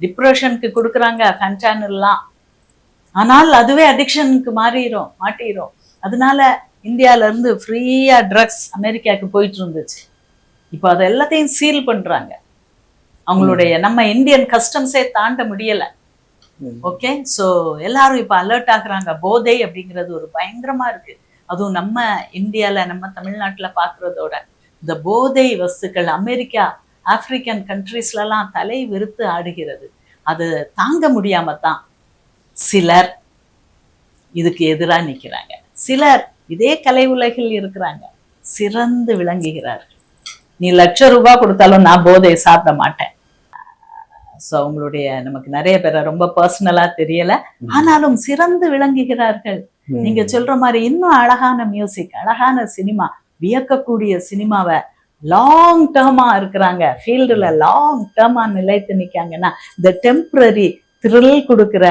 டிப்ரெஷனுக்கு கொடுக்குறாங்க ஃபென்டானில்லாம் ஆனால் அதுவே அடிக்ஷனுக்கு மாறிடும் மாட்டிரும். அதனால இந்தியால இருந்து ஃப்ரீயா ட்ரக்ஸ் அமெரிக்காவுக்கு போயிட்டு இருந்துச்சு. இப்போ அதை எல்லாத்தையும் சீல் பண்றாங்க. அவங்களுடைய நம்ம இந்தியன் கஸ்டம்ஸே தாண்ட முடியல. ஓகே ஸோ எல்லாரும் இப்போ அலர்ட் ஆகுறாங்க. போதை அப்படிங்கிறது ஒரு பயங்கரமா இருக்கு. அதுவும் நம்ம இந்தியால நம்ம தமிழ்நாட்டுல பார்க்கறதோட இந்த போதை வஸ்துக்கள் அமெரிக்கா ஆப்பிரிக்கன் கண்ட்ரீஸ்லலாம் தலை விரித்து ஆடுகிறது. அது தாங்க முடியாம தான் சிலர் இதுக்கு எதிரா நிக்கிறாங்க. சிலர் இதே கலை உலகில் இருக்கிறாங்க. சிறந்து விளங்குகிறார்கள். நீ லட்ச ரூபாய் கொடுத்தாலும் நான் போதை சாப்பிட மாட்டேன். ஸோ அவங்களுடைய நமக்கு நிறைய பேரை ரொம்ப பர்சனலா தெரியல. ஆனாலும் சிறந்து விளங்குகிறார்கள். நீங்க சொல்ற மாதிரி இன்னும் அழகான மியூசிக் அழகான சினிமா வியக்கக்கூடிய சினிமாவை லாங் டேர்மா இருக்கிறாங்க. ஃபீல்டுல லாங் டேர்மா நிலைத்து நிக்காங்கன்னா இந்த டெம்பரரி த்ரில் கொடுக்குற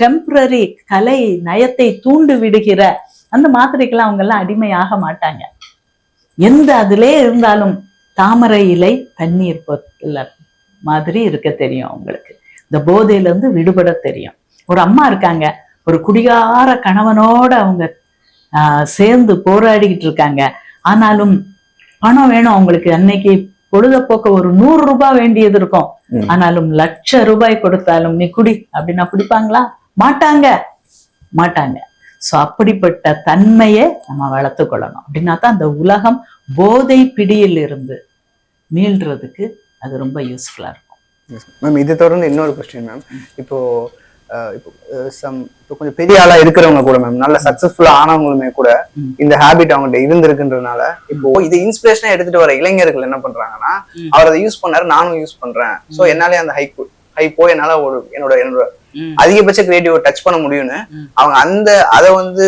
டெம்பரரி கலை நயத்தை தூண்டு விடுகிற அந்த மாத்திரைக்கெல்லாம் அவங்க எல்லாம் அடிமையாக மாட்டாங்க. எந்த அதிலே இருந்தாலும் தாமரை இலை தண்ணீர் பொருள் மாதிரி இருக்க தெரியும் அவங்களுக்கு. இந்த போதையில இருந்து விடுபட தெரியும். ஒரு அம்மா இருக்காங்க. ஒரு குடிகார கணவனோட அவங்க ஆஹ், சேர்ந்து போராடிக்கிட்டு இருக்காங்க. ஆனாலும் பணம் வேணும் அவங்களுக்கு. அன்னைக்கு பொழுதுபோக்க ஒரு நூறு ரூபாய் வேண்டியது இருக்கும். ஆனாலும் லட்ச ரூபாய் கொடுத்தாலும் நீ குடி அப்படின்னா குடிப்பாங்களா? மாட்டாங்க. மாட்டாங்க. சோ அப்படிப்பட்ட தன்மையை நம்ம வளர்த்து கொள்ளணும். அப்படின்னா தான் அந்த உலகம் போதை பிடியில் இருந்து மீள்றதுக்கு அது ரொம்ப யூஸ்ஃபுல்லா இருக்கும். மேம் இதை தொடர்ந்து இன்னொரு கொஸ்டின் மேம் இப்போ இப்போ சம் இப்போ கொஞ்சம் பெரிய ஆளா இருக்கிறவங்க கூட மேம் நல்ல சக்சஸ்ஃபுல்லா ஆனவங்களுமே கூட. இந்த ஹேபிட் அவங்ககிட்ட இருந்திருக்குன்றதுனால இப்போ இது இன்ஸ்பிரேஷனா எடுத்துட்டு வர இளைஞர்கள் என்ன பண்றாங்கன்னா. அவர் அதை யூஸ் பண்ணாரு நானும் யூஸ் பண்றேன் சோ என்னாலே அந்த ஹை ஹை போய் என்னால ஒரு என்னோட என்னோட. அதிகபட்ச கிரியேட்டிவ் டச் பண்ண முடியும்னு. அவங்க அந்த அதை வந்து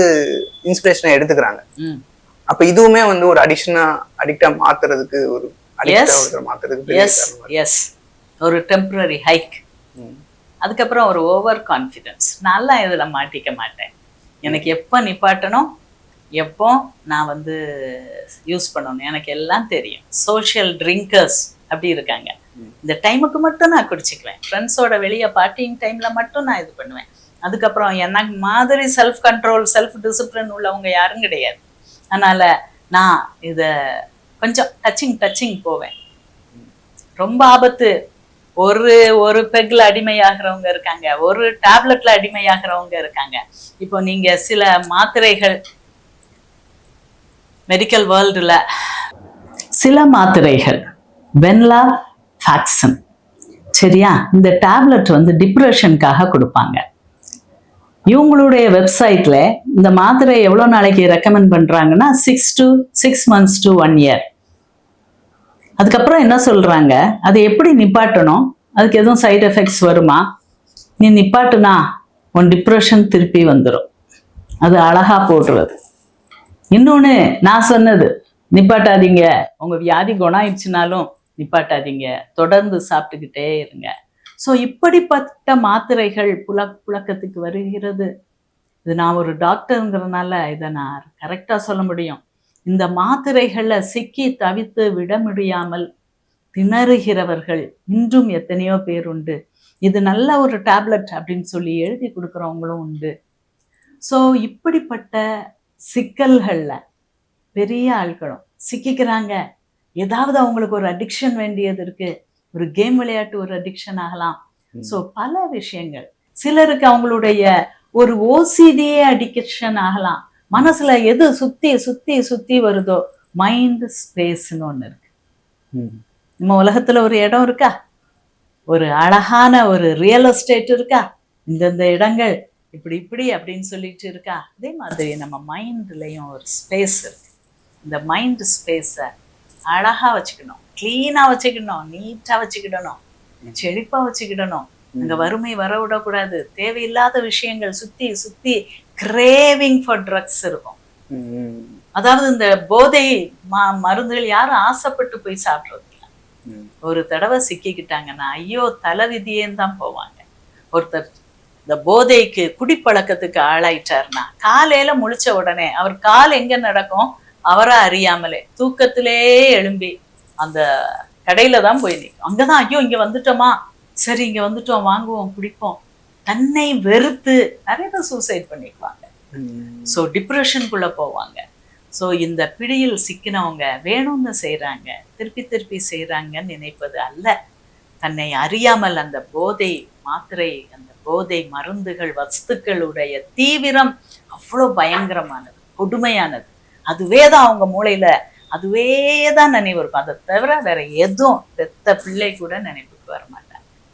இன்ஸ்பிரேஷனா எடுத்துக்கிறாங்க. அப்ப இதுவுமே வந்து ஒரு அடிஷனா அடிக்டா மாத்துறதுக்கு ஒரு. அடிக்டா மாத்துறதுக்கு எஸ் ஒரு டெம்பரரி ஹைக். அதுக்கப்புறம் ஒரு ஓவர் கான்ஃபிடென்ஸ் நான்லாம் இதுல மாட்டிக்க மாட்டேன். எனக்கு எப்போ நிப்பாட்டணும் எப்போ நான் வந்து யூஸ் பண்ணணும். எனக்கு எல்லாம் தெரியும். சோஷியல் ட்ரிங்கர்ஸ் அப்படி இருக்காங்க. இந்த டைமுக்கு மட்டும் நான் குடிச்சிக்குவேன். ஃப்ரெண்ட்ஸோட வெளியே பார்ட்டிங் டைம்ல மட்டும் நான் இது பண்ணுவேன். அதுக்கப்புறம் எனக்கு மாதிரி செல்ஃப் கண்ட்ரோல் செல்ஃப் டிசிப்ளின் உள்ளவங்க யாரும் கிடையாது. அதனால நான் இத கொஞ்சம் டச்சிங் டச்சிங் போவேன். ரொம்ப ஆபத்து. ஒரு ஒரு பெக்ல அடிமையாகிறவங்க இருக்காங்க. ஒரு டேப்லெட்ல அடிமையாகிறவங்க இருக்காங்க. இப்போ நீங்க சில மாத்திரைகள் மெடிக்கல் வேர்ல்டுல சில மாத்திரைகள் வென்லா ஃபேக்சன் சரியா? இந்த டேப்லெட் வந்து டிப்ரெஷனுக்காக கொடுப்பாங்க. இவங்களுடைய வெப்சைட்ல இந்த மாத்திரை எவ்வளோ நாளைக்கு ரெக்கமெண்ட் பண்றாங்கன்னா six to six months to one year அதுக்கப்புறம் என்ன சொல்றாங்க? அதை எப்படி நிப்பாட்டணும்? அதுக்கு எதுவும் சைட் எஃபெக்ட்ஸ் வருமா? நீ நிப்பாட்டுனா உன் டிப்ரெஷன் திருப்பி வந்துடும் அது அழகா போடுறது. இன்னொன்னு நான் சொன்னது நிப்பாட்டாதீங்க. உங்க வியாதி குணாயிடுச்சுனாலும் நிப்பாட்டாதீங்க. தொடர்ந்து சாப்பிட்டுக்கிட்டே இருங்க. ஸோ இப்படிப்பட்ட மாத்திரைகள் புல புழக்கத்துக்கு வருகிறது. இது நான் ஒரு டாக்டருங்கிறதுனால இதை நான் கரெக்டாக சொல்ல முடியும். இந்த மாத்திரைகள்ல சிக்கி தவித்து விட முடியாமல் திணறுகிறவர்கள் இன்றும் எத்தனையோ பேர் உண்டு. இது நல்ல ஒரு டேப்லெட் அப்படின்னு சொல்லி எழுதி கொடுக்குறவங்களும் உண்டு. ஸோ இப்படிப்பட்ட சிக்கல்கள்ல பெரிய ஆட்களும் சிக்கிக்கிறாங்க. ஏதாவது அவங்களுக்கு ஒரு அடிக்ஷன் வேண்டியது இருக்கு. ஒரு கேம் விளையாட்டு ஒரு அடிக்ஷன் ஆகலாம். ஸோ பல விஷயங்கள். சிலருக்கு அவங்களுடைய ஒரு ஓசிடியே அடிக்ஷன் ஆகலாம். மனசுல எது சுத்தி சுத்தி சுத்தி வருதோ மைண்ட் ஸ்பேஸ்னு ஒண்ணு இருக்கு. நம்ம உலகத்துல ஒரு இடம் இருக்கா? ஒரு அழகான ஒரு ரியல் எஸ்டேட் இருக்கா? இந்தந்த இடங்கள் இப்படி இப்படி அப்படின்னு சொல்லிட்டு இருக்கா? அதே மாதிரி நம்ம மைண்ட்லயும் ஒரு ஸ்பேஸ் இருக்கு. இந்த மைண்ட் ஸ்பேஸை அழகா வச்சுக்கணும். க்ளீனா வச்சுக்கணும். நீட்டா வச்சுக்கிடணும். செழிப்பா வச்சுக்கிடணும். அங்க வறுமை வர விடக்கூடாது. தேவையில்லாத விஷயங்கள் சுத்தி சுத்தி கிரேவிங் ஃபார் ட்ரக்ஸ் இருக்கும். அதாவது இந்த போதை மருந்துகள் யாரும் ஆசைப்பட்டு போய் சாப்பிட்றது இல்ல. ஒரு தடவை சிக்கிக்கிட்டாங்கன்னா ஐயோ தலைவிதியேன்னு தான் போவாங்க. ஒருத்தர் இந்த போதைக்கு குடிப்பழக்கத்துக்கு ஆளாயிட்டாருன்னா காலையில முழிச்ச உடனே அவர் கால் எங்க நடக்கும்? அவரா அறியாமலே. தூக்கத்திலே எழும்பி அந்த கடையில தான் போய் நிற்கும் அங்கதான் ஐயோ இங்க வந்துட்டோமா? சரி இங்க வந்துட்டோம் வாங்குவோம் குடிப்போம். தன்னை வெறுத்து நிறைய பேர் சூசைட் பண்ணிக்குவாங்க. ஸோ டிப்ரெஷனுக்குள்ள போவாங்க. ஸோ இந்த பிடியில் சிக்கினவங்க வேணும்னு செய்றாங்க திருப்பி திருப்பி செய்றாங்கன்னு நினைப்பது அல்ல. தன்னை அறியாமல் அந்த போதை மாத்திரை அந்த போதை மருந்துகள் வஸ்துக்களுடைய தீவிரம் அவ்வளோ பயங்கரமானது கொடுமையானது. அதுவே தான் அவங்க மூளையில அதுவே தான் நினைவு இருக்கும். அதை தவிர வேற எதுவும் பெத்த பிள்ளை கூட நினைப்புக்கு வர